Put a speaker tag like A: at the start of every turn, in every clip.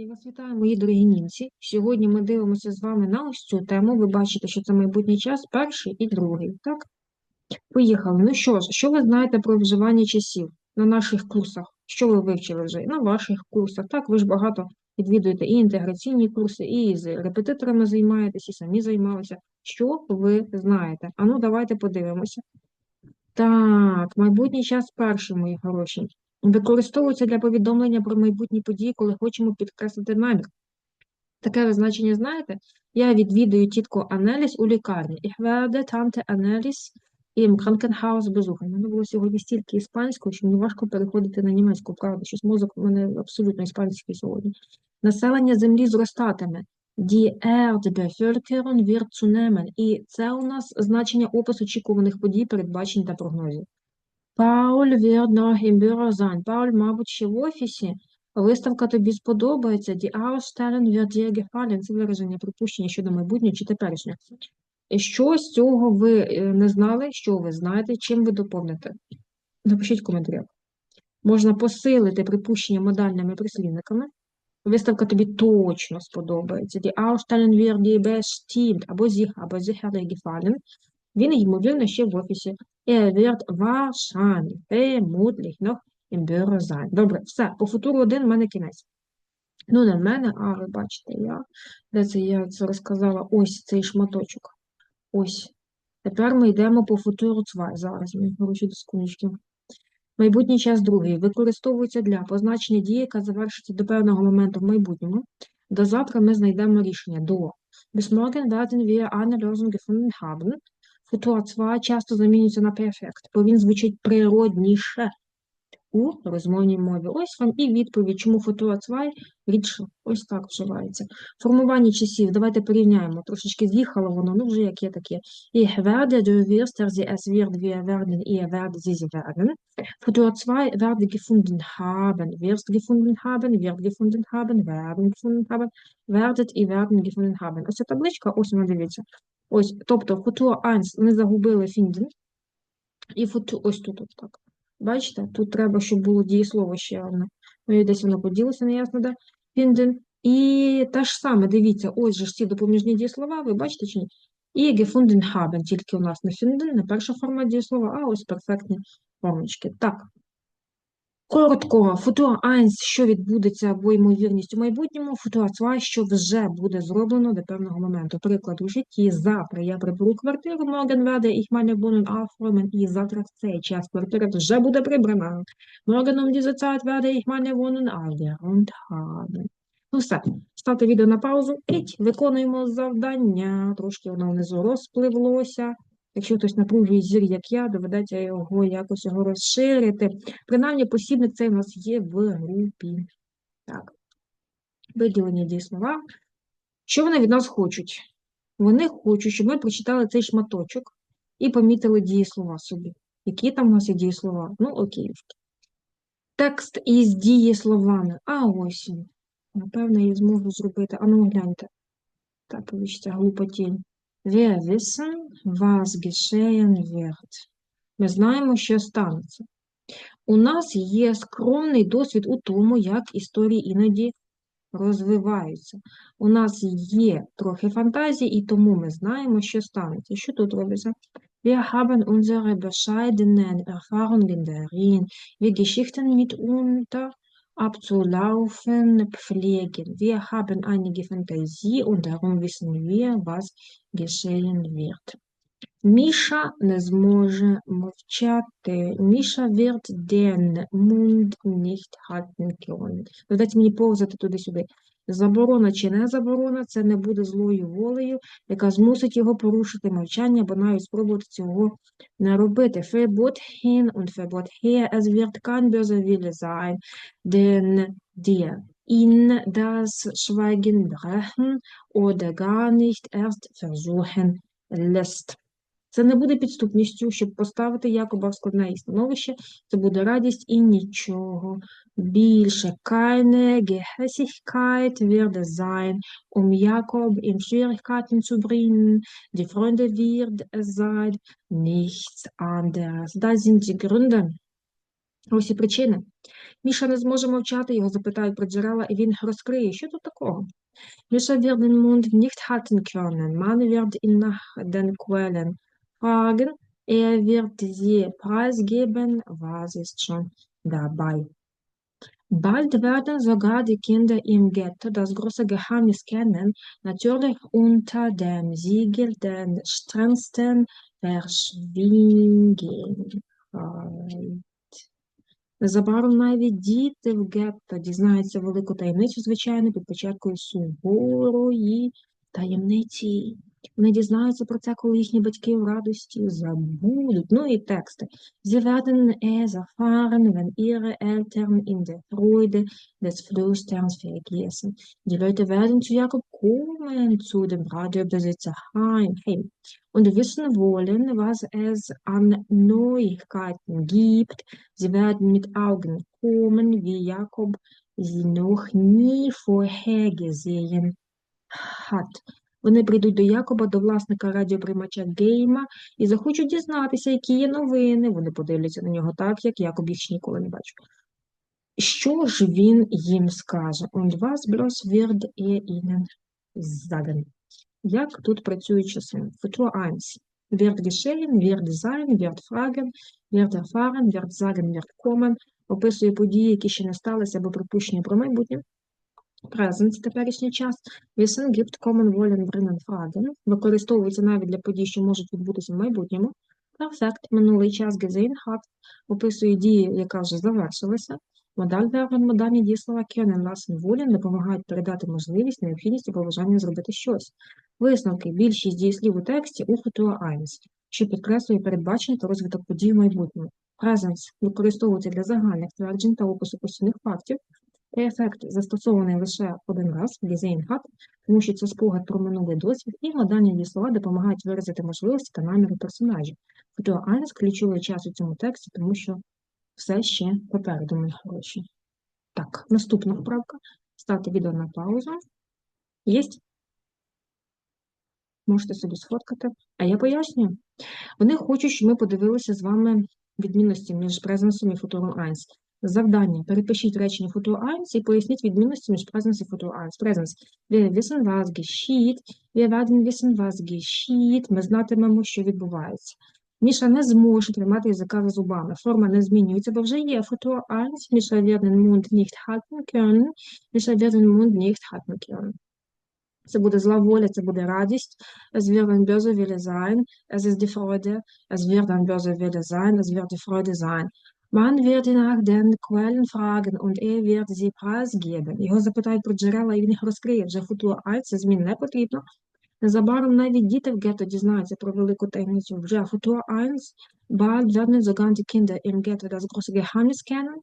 A: Я вас вітаю, мої дорогі німці. Сьогодні ми дивимося з вами на ось цю тему. Ви бачите, що це майбутній час, перший і другий. Так? Поїхали. Ну що ж, що ви знаєте про вживання часів на наших курсах? Що ви вивчили вже на ваших курсах? Так, ви ж багато відвідуєте і інтеграційні курси, і з репетиторами займаєтесь, і самі займалися. Що ви знаєте? Ану, давайте подивимося. Так, майбутній час перший, мої хороші. Використовується для повідомлення про майбутні події, коли хочемо підкреслити намір. Таке ви значення знаєте? Я відвідую тітку Анеліс у лікарні. Ich werde Tante Annelies im Krankenhaus besuchen. У мене було сьогодні стільки іспанського, що мені важко переходити на німецьку, правда, щось мозок у мене абсолютно іспанський сьогодні. Населення землі зростатиме. Die Erdbevölkerung wird zunehmen. І це у нас значення опис очікуваних подій, передбачень та прогнозів. Пауль wird noch im. Пауль, мабуть, ще в офісі. Виставка тобі сподобається. Die Ausstellung wird dir. Це вираження припущення щодо майбутнього чи теперішнього. Що з цього ви е, не знали, що ви знаєте, чим ви доповните? Напишіть в коментарях. Можна посилити припущення модальними прислівниками. Виставка тобі точно сподобається. Die Ausstellung wird dir. Або sich, або sicherlich gefallen. Він, ймовірно, ще в офісі. Er wird wahrscheinlich, vermutlich noch im Büro sein. Добре, все, по футуру один в мене кінець. Ну, не в мене, а ви бачите, я, де це я це розказала, ось цей шматочок. Ось. Тепер ми йдемо по футуру 2. Зараз, мені хороші до секундочки. Майбутній час другий. Використовується для позначення дії, яка завершиться до певного моменту в майбутньому. До завтра ми знайдемо рішення. До. Bis morgen werden wir eine Lösung gefunden haben. Футур цва часто замінюється на перфект, бо він звучить природніше у розмовній мові. Ось вам і відповідь, чому 2 рідше ось так вживається. Формування часів, давайте порівняємо. Трошечки з'їхало воно, ну вже як є таке. Ich werde, du wirst, er, sie, es wird, wir werden, ihr werdet, sie, sie werden. 2 werde gefunden haben, wirst gefunden haben, wird gefunden haben, werden gefunden haben, werdet і werden gefunden haben. Ось ця табличка, ось вона дивіться. Ось, тобто футур 1 ми загубили finden, і футур, ось тут, ось так. Бачите, тут треба, щоб було дієслово ще одне. Ну, десь воно поділося, неясно, да? Фінден. І те ж саме, дивіться, ось же ж ці допоміжні дієслова, ви бачите чи ні? І gefunden haben, тільки у нас не фінден, не перша форма дієслова, а ось перфектні формочки. Так. Коротко, футур 1, що відбудеться або ймовірність у майбутньому, футур 2, що вже буде зроблено до певного моменту. Приклад у житті, завтра я приберу квартиру, werde ich meine Wohnung aufräumen, і завтра в цей час квартира вже буде прибрана. Morgen um diese Zeit werde ich meine. Ну все, ставте відео на паузу, іть, виконуємо завдання. Трошки воно внизу розпливлося. Якщо хтось напружує зір, як я, доведеться його якось його розширити. Принаймні, посібник цей у нас є в групі. Так. Виділення дієслова. Що вони від нас хочуть? Вони хочуть, щоб ми прочитали цей шматочок і помітили дієслова собі. Які там у нас є дієслова? Ну, окей. Текст із дієсловами. А ось він. Напевно, я зможу зробити. А ну, гляньте. Так, вибачте, глупотінь. Wir wissen, was geschehen wird. Ми знаємо, що станеться. У нас є скромний досвід у тому, як історії іноді розвиваються. У нас є трохи фантазії, і тому ми знаємо, що станеться. Що тут робиться? Wir haben unsere bescheidenen Erfahrungen darin, wie Geschichten mitunter abzulaufen pflegen. Wir haben einige Fantasie und darum wissen wir, was geschehen wird. Міша не зможе мовчати. Міша wird den Mund nicht halten können. Додайте мені повзати туди-сюди. Заборона чи не заборона, це не буде злою волею, яка змусить його порушити мовчання, або навіть спробувати цього не робити. Verbot hin und Verbot her, es wird kein böser Wille sein, denn dir in das Schweigen brechen oder gar nicht erst versuchen lässt. Це не буде підступністю, щоб поставити Якоба в складне становище, це буде радість і нічого більше. Keine Gehässigkeit wird es sein, um Jakob in Schwierigkeiten zu bringen. Die Freunde wird es sein, nichts anderes. Da sind die Gründe. Ось і причини. Міша не зможе мовчати, його запитають про джерела, і він розкриє, що тут такого. Mischa wird den Mund nicht halten können. Man wird ihn nach den Quellen fragen. Er wird sie preisgeben. Was ist schon dabei? Bald werden sogar die Kinder im Ghetto das große Geheimnis kennen, natürlich unter dem Siegel der strengsten Verschwiegenheit. Незабаром навіть діти в гетто дізнаються велику таємницю, звичайно, під початкою суворої таємниці. Вони дізнаються про це, коли їхні батьки в радості забудуть. Ну і тексти. Sie werden es erfahren, wenn ihre Eltern in der Freude des Flüsterns vergessen. Die Leute werden zu Jakob kommen, zu dem Radiobesitzer heim, heim und wissen wollen, was es an Neuigkeiten gibt. Sie werden mit Augen kommen, wie Jakob sie noch nie vorhergesehen hat. Вони прийдуть до Якоба, до власника радіоприймача Гейма, і захочуть дізнатися, які є новини. Вони подивляться на нього так, як Якоб їх ще ніколи не бачив. Що ж він їм скаже? Und was bloß wird er ihnen sagen? Як тут працюють часи? Futur 1. Wird geschehen, wird sein, wird fragen, wird erfahren, wird sagen, wird kommen. Описує події, які ще не сталися, або припущення про майбутнє. Present – теперішній час. Wissen gibt kommen wollen bringen fragen. Використовується навіть для подій, що можуть відбутися в майбутньому. Perfect – минулий час hat. Описує дію, яка вже завершилася. Модаль werden – модальні дієслова können lassen wollen допомагають передати можливість, необхідність або бажання зробити щось. Висновки. Більшість дієслів у тексті у Futur 1, що підкреслює передбачення та розвиток подій в майбутньому. Presence використовується для загальних тверджень та опису постійних фактів. Ефект застосований лише один раз, gesehen hat, тому що це спогад про минулий досвід, і модальні дієслова допомагають виразити можливості та наміри персонажів. Futur 1 – ключовий час у цьому тексті, тому що все ще попереду, мої хороші. Так, наступна вправка. Ставте відео на паузу. Єсть? Можете собі сфоткати. А я пояснюю. Вони хочуть, щоб ми подивилися з вами відмінності між презенсом і футуром 1. Завдання. Перепишіть речення Futur 1 і поясніть відмінності між Presence і Futur 1. Presence. Wir wissen, was geschieht. Wir werden wissen, was geschieht. Ми знатимемо, що відбувається. Міша не зможе тримати язика за зубами. Форма не змінюється, бо вже є Futur 1. Міша wird den Mund nicht halten können. Міша wird den Mund nicht halten können. Це буде зла воля, це буде радість. Es wird ein böser Wille sein. Es ist die Freude. Es wird ein böser Wille sein. Es wird die Freude sein. Man wird nach den Quellen fragen und er wird sie preisgeben. Його запитають про джерела, і він їх розкриє. Вже Futur 1 це змін не потрібно. Незабаром навіть діти в гетто дізнаються про велику таємницю. Вже Futur 1. Bald werden sogar die Kinder im Ghetto das große Geheimnis kennen.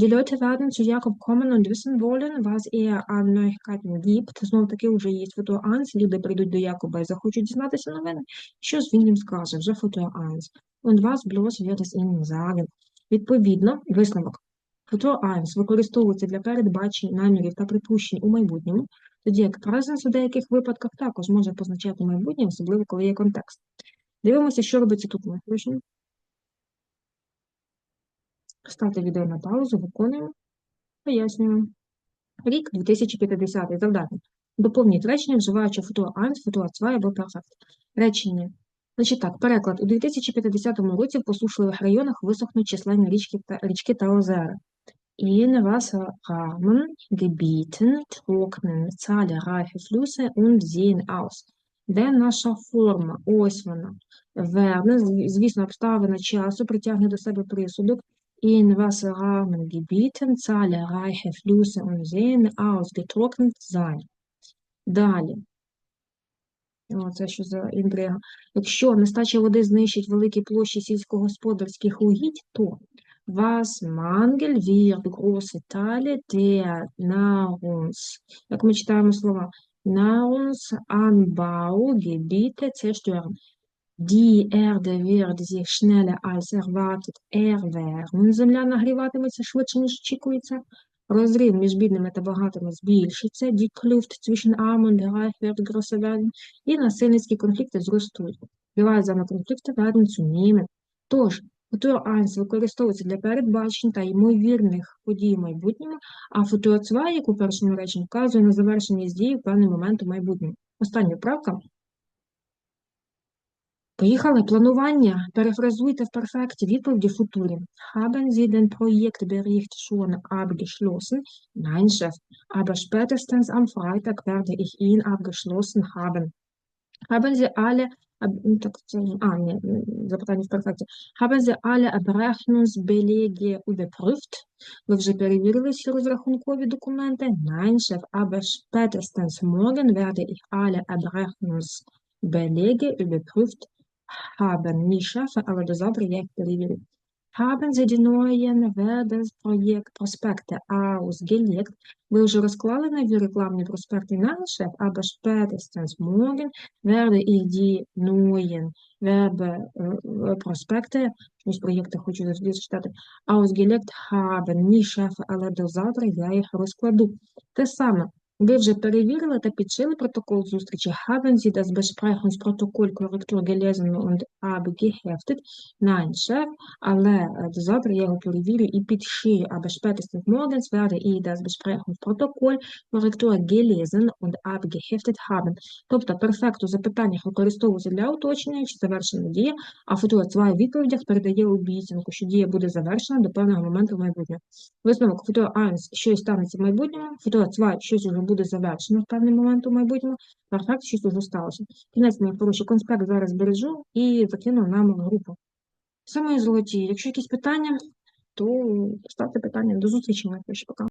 A: Die Leute werden zu Jakob kommen und wissen wollen, was er an Neuigkeiten gibt. Знов таки вже є Futur 1. Люди прийдуть до Якоба і захочуть дізнатися новини. Що ж він їм скаже? Вже Futur 1. Und was bloß wird es ihnen sagen? Відповідно, висновок. Futur 1 використовується для передбачень, намірів та припущень у майбутньому, тоді як presence у деяких випадках також може позначати майбутнє, особливо коли є контекст. Дивимося, що робиться тут ми. Ставте відео на паузу, виконуємо, пояснюємо. Рік 2050 завдання. Доповніть речення, вживаючи Futur 1, Futur 2 або Perfect. Речення Значить так, переклад. У 2050 році в посушливих районах висохнуть численні річки та, річки та озера. In wasserarmen Gebieten trocknen zahlreiche Flüsse und Seen aus. Де наша форма? Ось вона. Верне, звісно, обставина часу притягне до себе присудок. In wasserarmen Gebieten zahlreiche Flüsse und Seen ausgetrocknet sein. Далі. Це що за інтрига. Якщо нестача води знищить великі площі сільськогосподарських угідь, то was Mangel wird große Teile der Nahrungs, як ми читаємо слова, Nahrungsanbaugebiete zerstören. Die Erde wird sich schneller als erwartet erwärmen. Земля нагріватиметься швидше, ніж очікується. Розрив між бідними та багатими збільшиться, die Kluft zwischen arm und reich і насильницькі конфлікти зростуть. Gewaltsame конфлікти werden zunehmen. Тож, Futur 1 використовується для передбачень та ймовірних подій в майбутньому, а Futur 2, як у першому реченні, вказує на завершення дії в певний момент у майбутньому. Остання правка. Поїхали. Планування. Перефразуйте в перфекті відповіді футурі. Haben Sie den Projektbericht schon abgeschlossen? Nein, Chef. Aber spätestens am Freitag werde ich ihn abgeschlossen haben. Haben Sie alle ну, так, а, ні, запитання в перфекті. Haben Sie alle Abrechnungsbelege überprüft? Ви вже перевірили всі розрахункові документи? Nein, Chef. Aber spätestens morgen werde ich alle Abrechnungsbelege überprüft haben. Але до завтра я їх перевірю. Haben Sie die neuen Werbungsprojekt-Prospekte ausgelegt? Ви вже розклали нові рекламні проспекти на шеф, aber spätestens morgen werde ich die neuen Werbeprospekte, щось проєкти хочу завжди читати, ausgelegt haben. Ні, шефе, але до завтра я їх розкладу. Те саме, ви вже перевірили та підшили протокол зустрічі. Haben Sie das Besprechungsprotokoll Korrektur gelesen und abgeheftet? Nein, Chef, але е, до завтра я його перевірю і підшию. Aber spätestens morgens werde ich das Besprechungsprotokoll Korrektur gelesen und abgeheftet haben. Тобто перфект у запитаннях використовується для уточнення чи завершення дії, а футур у відповідях передає обіцянку, що дія буде завершена до певного моменту в майбутньому. Висновок футур 1 – щось станеться в майбутньому, футур 2 – щось уже буде завершено в певний момент у майбутньому, перфект – щось уже сталося. Кінець, мої хороші, конспект зараз бережу і закину нам в групу. Саме золоті, якщо якісь питання, то ставте питання. До зустрічі, на пока.